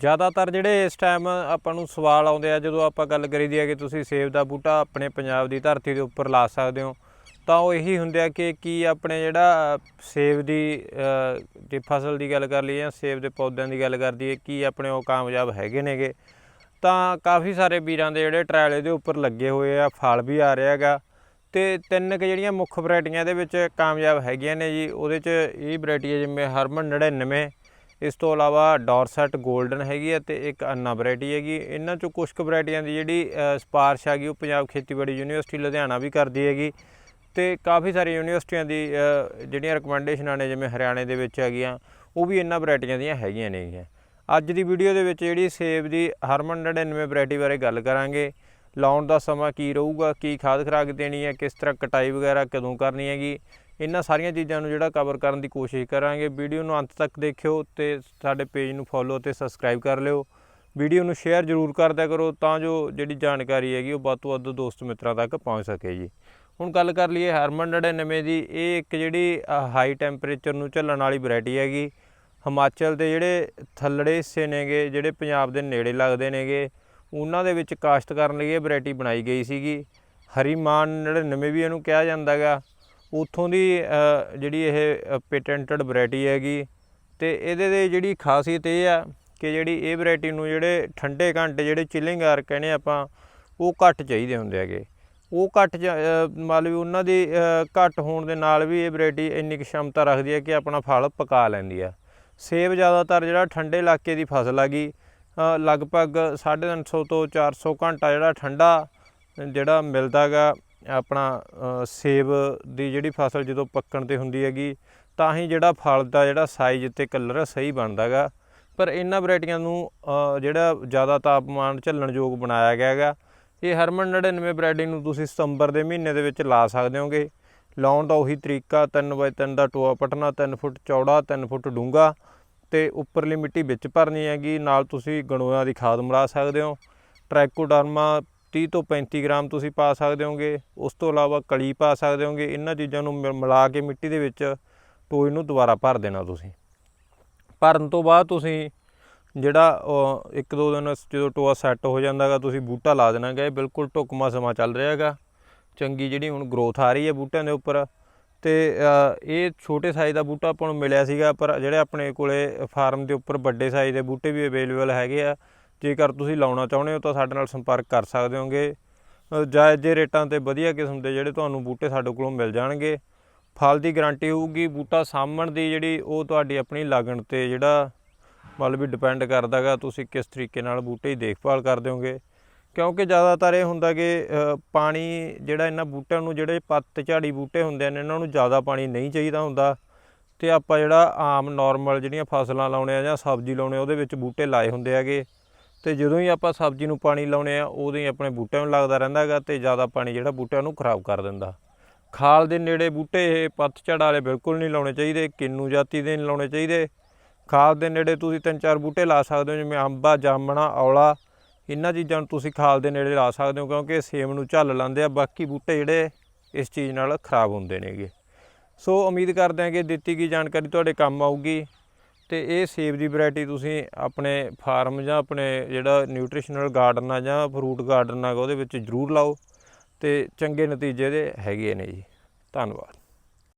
ਜ਼ਿਆਦਾਤਰ ਜਿਹੜੇ ਇਸ ਟਾਈਮ ਆਪਾਂ ਨੂੰ ਸਵਾਲ ਆਉਂਦੇ ਆ, ਜਦੋਂ ਆਪਾਂ ਗੱਲ ਕਰੀਦੀ ਹੈ ਕਿ ਤੁਸੀਂ ਸੇਬ ਦਾ ਬੂਟਾ ਆਪਣੇ ਪੰਜਾਬ ਦੀ ਧਰਤੀ ਦੇ ਉੱਪਰ ਲਾ ਸਕਦੇ ਹੋ, ਤਾਂ ਉਹ ਇਹੀ ਹੁੰਦੇ ਆ ਕਿ ਕੀ ਆਪਣੇ ਜਿਹੜਾ ਸੇਬ ਦੀ ਜੇ ਫਸਲ ਦੀ ਗੱਲ ਕਰ ਲਈਏ ਜਾਂ ਸੇਬ ਦੇ ਪੌਦਿਆਂ ਦੀ ਗੱਲ ਕਰਦੀ ਹੈ ਕੀ ਆਪਣੇ ਉਹ ਕਾਮਯਾਬ ਹੈਗੇ ਨੇਗੇ? ਤਾਂ ਕਾਫੀ ਸਾਰੇ ਵੀਰਾਂ ਦੇ ਜਿਹੜੇ ਟਰਾਇਲ ਇਹਦੇ ਉੱਪਰ ਲੱਗੇ ਹੋਏ ਆ, ਫਲ ਵੀ ਆ ਰਿਹਾ ਹੈਗਾ, ਤੇ ਤਿੰਨ ਕੁ ਜਿਹੜੀਆਂ ਮੁੱਖ ਵੈਰਾਈਟੀਆਂ ਦੇ ਵਿੱਚ ਕਾਮਯਾਬ ਹੈਗੀਆਂ ਨੇ ਜੀ, ਉਹਦੇ 'ਚ ਇਹ ਵੈਰਾਈਟੀ ਹੈ ਜਿਵੇਂ ਹਰਮਨ 99 ਇਸ ਤੋਂ ਇਲਾਵਾ ਡੌਰਸੈਟ 골ਡਨ ਹੈਗੀ ਹੈ ਤੇ ਇੱਕ ਅੰਨਾ ਵੈਰਾਈਟੀ ਹੈਗੀ ਇਹਨਾਂ ਚੋਂ ਕੁਝ ਕੁ ਵੈਰਾਈਟੀਆਂ ਦੀ ਜਿਹੜੀ ਸਪਾਰਸ਼ ਹੈਗੀ, ਉਹ ਪੰਜਾਬ ਖੇਤੀਬਾੜੀ ਯੂਨੀਵਰਸਿਟੀ ਲੁਧਿਆਣਾ ਵੀ ਕਰਦੀ ਹੈਗੀ। ਤੇ ਕਾਫੀ ਸਾਰੀ ਯੂਨੀਵਰਸਿਟੀਆਂ ਦੀ ਜਿਹੜੀਆਂ ਰეკਮੈਂਡੇਸ਼ਨਾਂ ਨੇ, ਜਿਵੇਂ ਹਰਿਆਣੇ ਦੇ ਵਿੱਚ ਹੈਗੀਆਂ, ਉਹ ਵੀ ਇਹਨਾਂ ਵੈਰਾਈਟੀਆਂ ਦੀਆਂ ਹੈਗੀਆਂ ਨੇਗੀਆਂ ਅੱਜ ਦੀ ਵੀਡੀਓ ਦੇ ਵਿੱਚ ਜਿਹੜੀ ਸੇਬ ਦੀ ਹਰਮਨ 99 ਵੈਰਾਈਟੀ ਬਾਰੇ ਗੱਲ ਕਰਾਂਗੇ। ਲਾਉਣ ਦਾ ਸਮਾਂ ਕੀ ਰਹੂਗਾ, ਕੀ ਖਾਦ ਖਰਾਕ ਦੇਣੀ ਹੈ, ਕਿਸ ਤਰ੍ਹਾਂ ਕਟਾਈ ਵਗੈਰਾ ਕਦੋਂ ਕਰਨੀ ਹੈਗੀ ਇਹਨਾਂ ਸਾਰੀਆਂ ਚੀਜ਼ਾਂ ਨੂੰ ਜਿਹੜਾ ਕਵਰ ਕਰਨ ਦੀ ਕੋਸ਼ਿਸ਼ ਕਰਾਂਗੇ। ਵੀਡੀਓ ਨੂੰ ਅੰਤ ਤੱਕ ਦੇਖਿਓ ਤੇ ਸਾਡੇ ਪੇਜ ਨੂੰ ਫੋਲੋ ਤੇ ਸਬਸਕ੍ਰਾਈਬ ਕਰ ਲਿਓ। ਵੀਡੀਓ ਨੂੰ ਸ਼ੇਅਰ ਜ਼ਰੂਰ ਕਰਦਿਆ ਕਰੋ ਤਾਂ ਜੋ ਜਿਹੜੀ ਜਾਣਕਾਰੀ ਹੈਗੀ ਉਹ ਵੱਧ ਤੋਂ ਵੱਧ ਦੋਸਤ ਮਿੱਤਰਾਂ ਤੱਕ ਪਹੁੰਚ ਸਕੇ ਜੀ। ਹੁਣ ਗੱਲ ਕਰ ਲਈਏ ਹਰਮਨ 99 ਦੀ। ਇਹ ਇੱਕ ਜਿਹੜੀ ਹਾਈ ਟੈਂਪਰੇਚਰ ਨੂੰ ਝੱਲਣ ਵਾਲੀ ਵੈਰਾਈਟੀ ਹੈਗੀ। ਹਿਮਾਚਲ ਦੇ ਜਿਹੜੇ ਥੱਲੜੇ ਹਿੱਸੇ ਨੇਗੇ, ਜਿਹੜੇ ਪੰਜਾਬ ਦੇ ਨੇੜੇ ਲੱਗਦੇ ਨੇਗੇ, ਉਹਨਾਂ ਦੇ ਵਿੱਚ ਕਾਸ਼ਤ ਕਰਨ ਲਈ ਇਹ ਵੈਰਾਈਟੀ ਬਣਾਈ ਗਈ ਸੀਗੀ। ਹਰੀਮਾਨ 99 ਵੀ ਇਹਨੂੰ ਕਿਹਾ ਜਾਂਦਾ ਗਾ ਉਥੋਂ ਦੀ ਜਿਹੜੀ ਇਹ ਪੇਟੈਂਟਡ ਵੈਰਾਈਟੀ ਹੈਗੀ। ਤੇ ਇਹਦੇ ਦੇ ਜਿਹੜੀ ਖਾਸੀਅਤ ਇਹ ਆ ਕਿ ਜਿਹੜੀ ਇਹ ਵੈਰਾਈਟੀ ਨੂੰ ਜਿਹੜੇ ਠੰਡੇ ਘੰਟੇ ਜਿਹੜੇ ਚਿਲਿੰਗ ਆਰ ਕਹਿੰਦੇ ਆਪਾਂ ਉਹ ਘੱਟ ਚਾਹੀਦੇ ਹੁੰਦੇ ਹੈਗੇ। ਉਹ ਘੱਟ ਚ- ਅ, ਉਹਨਾਂ ਦੀ ਘੱਟ ਹੋਣ ਦੇ ਨਾਲ ਵੀ ਇਹ ਵੈਰਾਈਟੀ ਇੰਨੀ ਕੁ ਸ਼ਮਤਾ ਰੱਖਦੀ ਹੈ ਕਿ ਆਪਣਾ ਫਲ ਪਕਾ ਲੈਂਦੀ ਆ। ਸੇਬ ਜ਼ਿਆਦਾਤਰ ਜਿਹੜਾ ਠੰਡੇ ਇਲਾਕੇ ਦੀ ਫਸਲ ਹੈਗੀ ਅ, ਲਗਭਗ 350 ਤੋਂ 400 ਘੰਟਾ ਜਿਹੜਾ ਠੰਡਾ ਜਿਹੜਾ ਮਿਲਦਾਗਾ ਆਪਣਾ ਸੇਬ ਦੀ ਜਿਹੜੀ ਫਸਲ ਜਦੋਂ ਪੱਕਣ ਤੇ ਹੁੰਦੀ ਹੈਗੀ, ਤਾਂ ਹੀ ਜਿਹੜਾ ਫਲ ਦਾ ਜਿਹੜਾ ਸਾਈਜ਼ ਤੇ ਕਲਰ ਸਹੀ ਬਣਦਾਗਾ ਪਰ ਇਹਨਾਂ ਵੈਰਾਈਟੀਆਂ ਨੂੰ ਜਿਹੜਾ ਜ਼ਿਆਦਾ ਤਾਪਮਾਨ ਝੱਲਣ ਯੋਗ ਬਣਾਇਆ ਗਿਆ ਹੈਗਾ। ਇਹ ਹਰਮਨ 99 ਵੈਰਾਈਟੀ ਨੂੰ ਤੁਸੀਂ ਸਤੰਬਰ ਦੇ ਮਹੀਨੇ ਦੇ ਵਿੱਚ ਲਾ ਸਕਦੇ ਹੋਗੇ। ਲਾਉਣ ਦਾ ਉਹੀ ਤਰੀਕਾ 3x3 ਦਾ ਟੋਆ ਪਟਣਾ 3 ਫੁੱਟ ਚੌੜਾ 3 ਫੁੱਟ ਡੂੰਘਾ ਤੇ ਉੱਪਰਲੀ ਮਿੱਟੀ ਵਿੱਚ ਭਰਨੀ ਹੈਗੀ। ਨਾਲ ਤੁਸੀਂ ਗਣੋਆਂ ਦੀ ਖਾਦ ਮਿਲਾ ਸਕਦੇ ਹੋ। ਟ੍ਰੈਕੋਡਰਮਾ 30 ਤੋਂ 35 ਗ੍ਰਾਮ ਤੁਸੀਂ ਪਾ ਸਕਦੇ ਹੋਗੇ ਉਸ ਤੋਂ ਇਲਾਵਾ ਕਲੀ ਪਾ ਸਕਦੇ ਹੋਗੇ ਇਹਨਾਂ ਚੀਜ਼ਾਂ ਨੂੰ ਮਿ- ਮਿਲਾ ਕੇ ਮਿੱਟੀ ਦੇ ਵਿੱਚ ਟੋਏ ਨੂੰ ਦੁਬਾਰਾ ਭਰ ਦੇਣਾ ਤੁਸੀਂ। ਭਰਨ ਤੋਂ ਬਾਅਦ ਤੁਸੀਂ ਜਿਹੜਾ ਉਹ ਇੱਕ ਦੋ ਦਿਨ ਜਦੋਂ ਟੋਆ ਸੈੱਟ ਹੋ ਜਾਂਦਾਗਾ ਤੁਸੀਂ ਬੂਟਾ ਲਾ ਦੇਣਾ ਗਾ ਇਹ ਬਿਲਕੁਲ ਢੁਕਮਾ ਸਮਾਂ ਚੱਲ ਰਿਹਾ ਹੈਗਾ ਚੰਗੀ ਜਿਹੜੀ ਹੁਣ ਗਰੋਥ ਆ ਰਹੀ ਹੈ ਬੂਟਿਆਂ ਦੇ ਉੱਪਰ। ਤੇ ਅ, ਇਹ ਛੋਟੇ ਸਾਈਜ਼ ਦਾ ਬੂਟਾ ਆਪਾਂ ਨੂੰ ਮਿਲਿਆ ਸੀਗਾ ਪਰ ਜਿਹੜੇ ਆਪਣੇ ਕੋਲੇ ਫਾਰਮ ਦੇ ਉੱਪਰ ਵੱਡੇ ਸਾਈਜ਼ ਦੇ ਬੂਟੇ ਵੀ ਅਵੇਲੇਬਲ ਹੈਗੇ ਆ ਜੇਕਰ ਤੁਸੀਂ ਲਾਉਣਾ ਚਾਹੁੰਦੇ ਹੋ ਤਾਂ ਸਾਡੇ ਨਾਲ ਸੰਪਰਕ ਕਰ ਸਕਦੇ ਹੋਗੇ। ਅ, ਜਾਇਜ਼ ਜੇ ਰੇਟਾਂ ਤੇ ਵਧੀਆ ਕਿਸਮ ਦੇ ਜਿਹੜੇ ਤੁਹਾਨੂੰ ਬੂਟੇ ਸਾਡੇ ਕੋਲੋਂ ਮਿਲ ਜਾਣਗੇ। ਫਲ ਦੀ ਗਾਰੰਟੀ ਹੋਊਗੀ ਬੂਟਾ ਸਾਂਭਣ ਦੀ ਜਿਹੜੀ ਉਹ ਤੁਹਾਡੀ ਆਪਣੀ ਲਾਗਣ ਤੇ ਜਿਹੜਾ ਮਤਲਬ ਵੀ ਡਿਪੈਂਡ ਕਰਦਾਗਾ ਤੁਸੀਂ ਕਿਸ ਤਰੀਕੇ ਨਾਲ ਬੂਟੇ ਦੀ ਦੇਖਭਾਲ ਕਰਦੇ ਹੋਗੇ। ਕਿਉਂਕਿ ਜ਼ਿਆਦਾਤਰ ਇਹ ਹੁੰਦਾ ਕਿ ਪਾਣੀ ਜਿਹੜਾ ਇਹਨਾਂ ਬੂਟਿਆਂ ਨੂੰ ਜਿਹੜੇ ਪੱਤ ਝਾੜੀ ਬੂਟੇ ਹੁੰਦੇ ਨੇ ਇਹਨਾਂ ਨੂੰ ਜ਼ਿਆਦਾ ਪਾਣੀ ਨਹੀਂ ਚਾਹੀਦਾ ਹੁੰਦਾ। ਤੇ ਆਪਾਂ ਜਿਹੜਾ ਆਮ ਨਾਰਮਲ ਜਿਹੜੀਆਂ ਫਸਲਾਂ ਲਾਉਣੇ ਆ ਜਾਂ ਸਬਜ਼ੀ ਲਾਉਣੇ ਆ ਉਹਦੇ ਵਿੱਚ ਬੂਟੇ ਲਾਏ ਹੁੰਦੇ ਹੈਗੇ। ਤੇ ਜਦੋਂ ਹੀ ਆਪਾਂ ਸਬਜ਼ੀ ਨੂੰ ਪਾਣੀ ਲਾਉਣੇ ਆ, ਉਦੋਂ ਹੀ ਆਪਣੇ ਬੂਟਿਆਂ ਨੂੰ ਲੱਗਦਾ ਰਹਿੰਦਾ ਹੈਗਾ ਤੇ ਜ਼ਿਆਦਾ ਪਾਣੀ ਜਿਹੜਾ ਬੂਟਿਆਂ ਨੂੰ ਖਰਾਬ ਕਰ ਦਿੰਦਾ। ਖਾਲ ਦੇ ਨੇੜੇ ਬੂਟੇ, ਇਹ ਪੱਤਝੜ ਵਾਲੇ ਬਿਲਕੁਲ ਨਹੀਂ ਲਾਉਣੇ ਚਾਹੀਦੇ, ਕਿੰਨੂ ਜਾਤੀ ਦੇ ਨਹੀਂ ਲਾਉਣੇ ਚਾਹੀਦੇ। ਖਾਲ ਦੇ ਨੇੜੇ ਤੁਸੀਂ ਤਿੰਨ ਚਾਰ ਬੂਟੇ ਲਾ ਸਕਦੇ ਹੋ, ਜਿਵੇਂ ਅੰਬਾ, ਜਾਮਣਾ, ਔਲਾ। ਇਹਨਾਂ ਚੀਜ਼ਾਂ ਨੂੰ ਤੁਸੀਂ ਖਾਲ ਦੇ ਨੇੜੇ ਲਾ ਸਕਦੇ ਹੋ, ਕਿਉਂਕਿ ਇਹ ਸੇਮ ਨੂੰ ਝੱਲ ਲੈਂਦੇ ਆ, ਬਾਕੀ ਬੂਟੇ ਜਿਹੜੇ ਇਸ ਚੀਜ਼ ਨਾਲ ਖਰਾਬ ਹੁੰਦੇ ਨੇਗੇ। ਸੋ ਉਮੀਦ ਕਰਦੇ ਹਾਂ ਕਿ ਦਿੱਤੀ ਗਈ ਜਾਣਕਾਰੀ ਤੁਹਾਡੇ ਕੰਮ ਆਊਗੀ। ਤੇ ਇਹ ਸੇਬ ਦੀ ਵੈਰਾਈਟੀ ਤੁਸੀਂ ਆਪਣੇ ਫਾਰਮ ਜਾਂ ਆਪਣੇ ਜਿਹੜਾ ਨਿਊਟ੍ਰੀਸ਼ਨਲ ਗਾਰਡਨ ਆ ਜਾਂ ਫਰੂਟ ਗਾਰਡਨ ਆ, ਉਹਦੇ ਵਿੱਚ ਜ਼ਰੂਰ ਲਾਓ ਤੇ ਚੰਗੇ ਨਤੀਜੇ ਦੇ ਹੈਗੇ ਨੇ ਜੀ। ਧੰਨਵਾਦ।